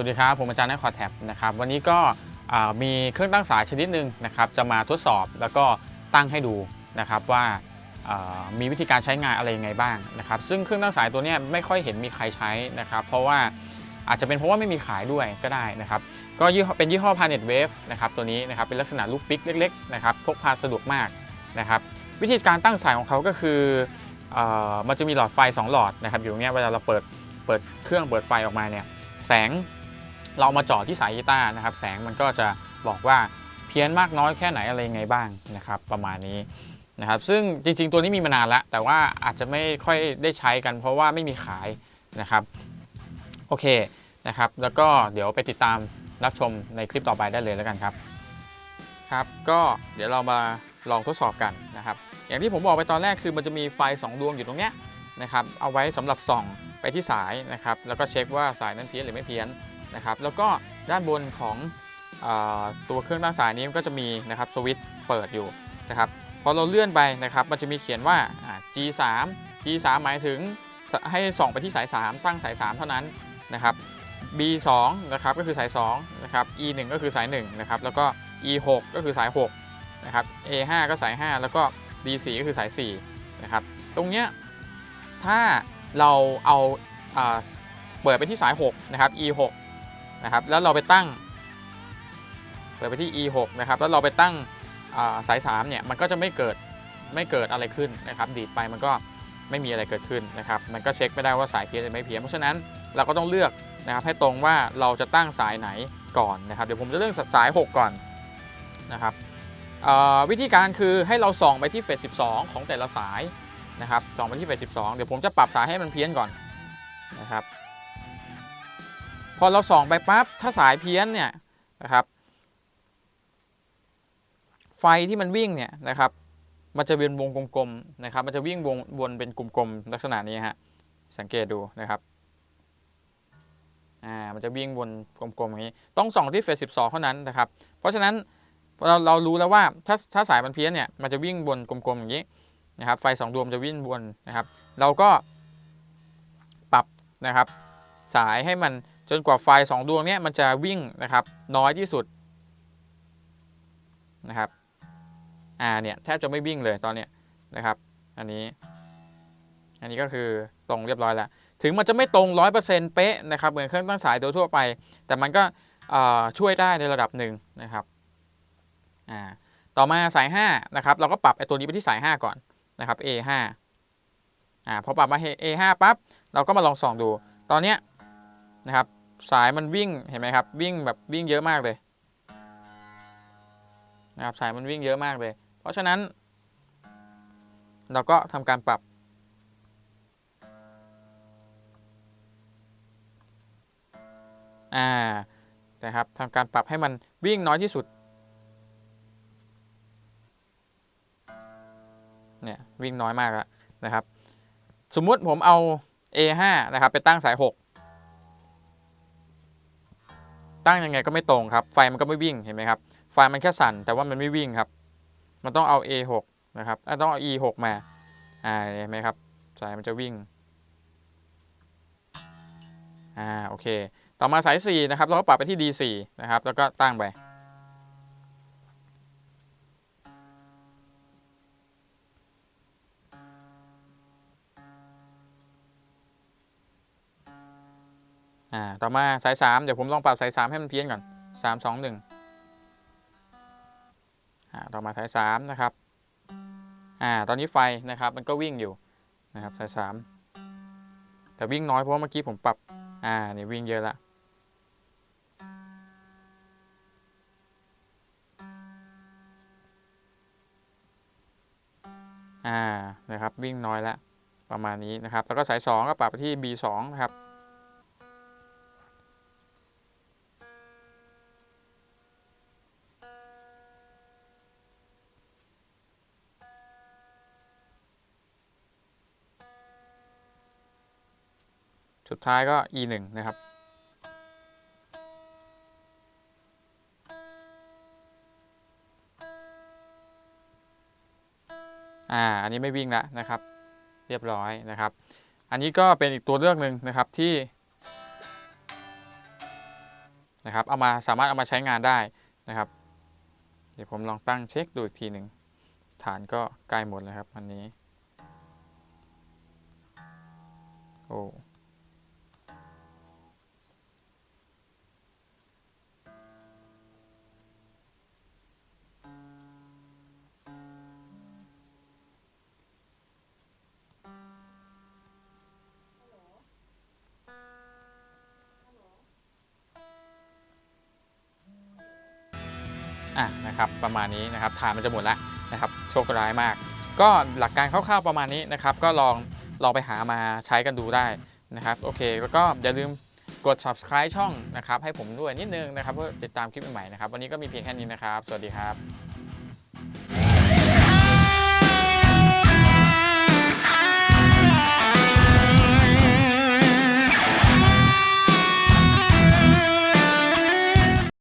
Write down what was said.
วัสดีครับ ผมอาจารย์นักคอแท็บนะครับวันนี้ก็มีเครื่องตั้งสายชนิดหนึ่งนะครับจะมาทดสอบแล้วก็ตั้งให้ดูนะครับว่ามีวิธีการใช้งานอะไรยังไงบ้างนะครับซึ่งเครื่องตั้งสายตัวนี้ไม่ค่อยเห็นมีใครใช้นะครับเพราะว่าอาจจะเป็นเพราะว่าไม่มีขายด้วยก็ได้นะครับก็เป็นยี่ห้อ Planet Wave นะครับตัวนี้นะครับเป็นลักษณะลูกปิ๊กเล็กๆนะครับพกพาสะดวกมากนะครับวิธีการตั้งสายของเขาก็คืออมันจะมีหลอดไฟ 2 หลอดนะครับอยู่ตรงนี้เวลาเราเปิดเปิดเครื่องเปิดไฟออกมาเนี่ยแสง เรามาจ่อที่สายกีตาร์นะครับ แสงมันก็จะบอกว่าเพี้ยนมากน้อยแค่ไหนอะไรยังไงบ้างนะครับประมาณนี้นะครับซึ่งจริงๆตัวนี้มีมานานแล้ว แต่ว่าอาจจะไม่ค่อยได้ใช้กัน เพราะว่าไม่มีขายนะครับโอเคนะครับแล้วก็เดี๋ยวไปติดตามรับชมในคลิปต่อไปได้เลยแล้วกันครับครับก็เดี๋ยวเรามาลองทดสอบกันนะครับอย่างที่ผมบอกไปตอนแรกคือมันจะมีไฟ 2 ดวงอยู่ตรงเนี้ยนะครับเอาไว้สำหรับส่องไปที่สายนะครับแล้วก็เช็คว่าสายนั้นเพี้ยนหรือไม่เพี้ยน นะครับแล้วก็ด้านบนของอตัวเครื่องตั้งสายนี้ก็จะมีนะครับสวิตช์เปิดอยู่นะครับพอเราเลื่อนไปนะครับมันจะมีเขียนว่าอ่า G3 G3 หมายถึงให้ส่องไปที่สาย 3 ตั้งสาย 3 เท่านั้นนะครับ B2 นะครับก็คือสาย2นะครับ E1 ก็คือสาย1นะครับแล้วก็ E6 ก็คือสาย6นะครับ A5 ก็สาย 5 แล้วก็ D4 ก็คือสาย4นะครับตรงเนี้ยถ้าเราเอาอ่าเปิดไปที่สาย6นะครับ E6 นะครับแล้วเราไปตั้ง เปิดไปที่ E6 นะครับแล้วเราไปตั้งาสาย3เนี่ยมันก็จะไม่เกิดไม่เกิดอะไรขึ้นนะครับดีดไปมันก็ไม่มีอะไรเกิดขึ้นนะครับมันก็เช็คไม่ได้ว่าสายเพี้ยนหรือไม่เพี้ยนเพราะฉะนั้นเราก็ต้องเลือกนะครับให้ตรงว่าเราจะตั้งสายไหนก่อนนะครับเดี๋ยวผมจะเลือกสาย 6 ก่อนนะครับวิธีการคือให้เราส่องไปที่เฟส12 ของแต่ละสายนะครับส่องไปที่เฟส12 เดี๋ยวผมจะปรับสายให้มันเพี้ยนก่อนนะครับ พอเราส่องไปปั๊บถ้าสายเพี้ยนเนี่ยนะครับ ไฟที่มันวิ่งเนี่ยนะครับ มันจะเป็นวงกลมๆนะครับ มันจะวิ่งวงวนเป็นกลมๆลักษณะนี้ฮะสังเกตดูนะครับอ่ามันจะวิ่งวนกลมๆอย่างนี้ ต้องส่องที่เฟส12 เท่านั้นนะครับ เพราะฉะนั้นเราเรารู้แล้วว่าถ้าถ้าสายมันเพี้ยนเนี่ยมันจะวิ่งวนกลมๆอย่างนี้นะครับ ไฟสองดวงจะวิ่งวนนะครับ เราก็ปรับนะครับ สายให้มัน จนกว่าไฟสองดวงนี้มันจะวิ่งนะครับน้อยที่สุดนะครับอ่าเนี่ยแทบจะไม่วิ่งเลยตอนเนี้ยนะครับ อันนี้ อันนี้ก็คือตรงเรียบร้อยแล้ว ถึงมันจะไม่ตรง 100%เป๊ะนะครับ เหมือนเครื่องตั้งสายโดยทั่วไป แต่มันก็ช่วยได้ในระดับหนึ่งนะครับอ่าต่อมาสาย5นะครับเราก็ปรับไอ้ตัวนี้ไปที่สาย 5 ก่อนนะครับ A5 อ่าพอปรับมา A5 ปั๊บเราก็มาลองส่องดู ตอนเนี้ยนะครับ สายมันวิ่งเห็นไหมครับ วิ่งแบบวิ่งเยอะมากเลยนะครับสายมันวิ่งเยอะมากเลย เพราะฉะนั้น เราก็ทำการปรับ อ่านะครับทำการปรับให้มันวิ่งน้อยที่สุดเนี่ยวิ่งน้อยมากแล้วนะครับ สมมุติผมเอา A5 นะครับ ไปตั้งสาย 6 ตั้งยังไงก็ไม่ตรงครับ ไฟมันก็ไม่วิ่งเห็นไหมครับไฟมันแค่สั่นแต่ว่ามันไม่วิ่งครับ มันต้องเอา A6 นะครับต้องเอา E6 มาอ่าเห็นไหมครับสายมันจะวิ่งอ่าโอเค ต่อมาสาย 4 นะครับ เราก็ปรับไปที่ D4 นะครับ แล้วก็ตั้งไป อ่าต่อมาสาย3เดี๋ยวผมลองปรับสาย3ให้มันเพี้ยนก่อน3 2 1อ่าต่อมาสาย3นะครับอ่าตอนนี้ไฟนะครับมันก็วิ่งอยู่นะครับสาย3แต่วิ่งน้อยเพราะว่าเมื่อกี้ผมปรับอ่าเนี่ยวิ่งเยอะละอ่านะครับวิ่งน้อยล้วประมาณนี้นะครับ แล้วก็สาย2ก็ปรับไปที่ B2 นะครับ สุดท้ายก็ e 1 นะครับ อ่า อันนี้ไม่วิ่งแล้วนะครับ เรียบร้อยนะครับ อันนี้ก็เป็นอีกตัวเลือกหนึ่งนะครับที่นะครับ เอามาสามารถเอามาใช้งานได้นะครับ เดี๋ยวผมลองตั้งเช็คดูอีกทีหนึ่งฐานก็ใกล้หมดแล้วครับอันนี้ โอ้ อะนะครับประมาณนี้นะครับฐานมันจะหมดแล้วนะครับโชคร้ายมาก ก็หลักการคร่าวๆประมาณนี้นะครับ ก็ลองลองไปหามาใช้กันดูได้นะครับโอเค แล้วก็อย่าลืมกด subscribe ช่องนะครับให้ผมด้วยนิดนึงนะครับเพื่อติดตามคลิปใหม่ๆนะครับวันนี้ก็มีเพียงแค่นี้นะครับ สวัสดีครับ